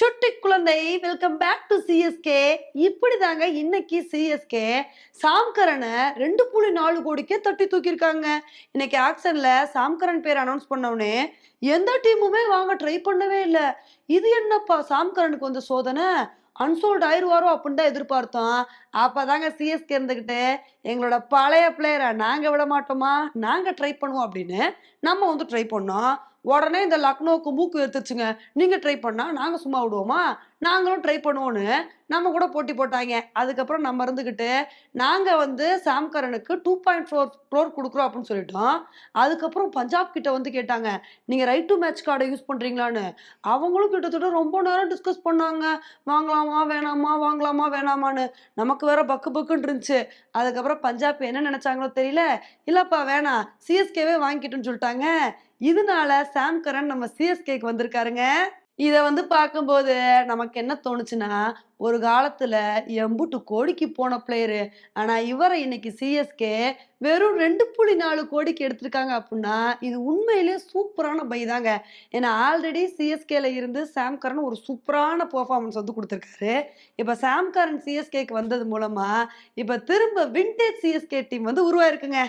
சுட்டி குழந்தை welcome back to CSK இப்படிதாங்க இன்னைக்கு சிஎஸ்கே சாம்கரனை ரெண்டு புள்ளி நாலு கோடிக்கே தட்டி தூக்கியிருக்காங்க. இன்னைக்கு ஆக்ஷன்ல சாம்கரன் பேர் அனௌன்ஸ் பண்ணவுடனே எந்த டீமுமே வாங்க ட்ரை பண்ணவே இல்லை. இது என்னப்பா? சாம்கரனுக்கு வந்த சோதனை? அன்சோல்ட் ஆயிடுவாரோ அப்படின்னு தான் எதிர்பார்த்தோம். அப்பதாங்க சிஎஸ்கே இருந்துக்கிட்டு எங்களோட பழைய பிளேயரை நாங்கள் விட மாட்டோமா? நாங்கள் ட்ரை பண்ணுவோம் அப்படின்னு நம்ம வந்து ட்ரை பண்ணோம். உடனே இந்த லக்னோவுக்கு மூக்கு எடுத்துச்சுங்க நீங்கள் ட்ரை பண்ணால் நாங்கள் சும்மா விடுவோமா? நாங்களும் ட்ரை பண்ணுவோன்னு நம்ம கூட போட்டி போட்டாங்க. அதுக்கப்புறம் நம்ம இருந்துக்கிட்டு நாங்கள் வந்து சாம்கரனுக்கு டூ பாயிண்ட் ஃபோர் க்ரோர் கொடுக்குறோம் அப்படின்னு சொல்லிட்டோம். அதுக்கப்புறம் பஞ்சாப் கிட்ட வந்து கேட்டாங்க நீங்கள் ரைட் டு மேட்ச் கார்டை யூஸ் பண்ணுறீங்களான்னு அவங்களும் கிட்டத்தட்ட ரொம்ப நேரம் டிஸ்கஸ் பண்ணாங்க. வாங்கலாமா வேணாமா வாங்கலாமா வேணாமான்னு? நமக்கு வேற பக்கு பக்குன்னு இருந்துச்சு. அதுக்கப்புறம் பஞ்சாப் என்ன நினச்சாங்களோ தெரியல. இல்லைப்பா வேணாம். சிஎஸ்கேவே வாங்கிக்கிட்டுன்னு சொல்லிட்டாங்க. இதனால சாம்கரன் நம்ம சிஎஸ்கேக்கு வந்திருக்காருங்க. இதை வந்து பார்க்கும்போது நமக்கு என்ன தோணுச்சுன்னா ஒரு காலத்துல எம்புட்டு கோடிக்கு போன பிளேயரு ஆனா இவரை இன்னைக்கு சிஎஸ்கே வெறும் ரெண்டு புள்ளி நாலு கோடிக்கு எடுத்திருக்காங்க அப்படின்னா இது உண்மையிலேயே சூப்பரான பை தாங்க. ஏன்னா ஆல்ரெடி சிஎஸ்கேல இருந்து சாம் கரன் ஒரு சூப்பரான பெர்ஃபார்மன்ஸ் வந்து கொடுத்துருக்காரு. இப்போ சாம் கரன் சிஎஸ்கேக்கு வந்தது மூலமா இப்போ திரும்ப விண்டேஜ் சிஎஸ்கே டீம் வந்து உருவாயிருக்குங்க.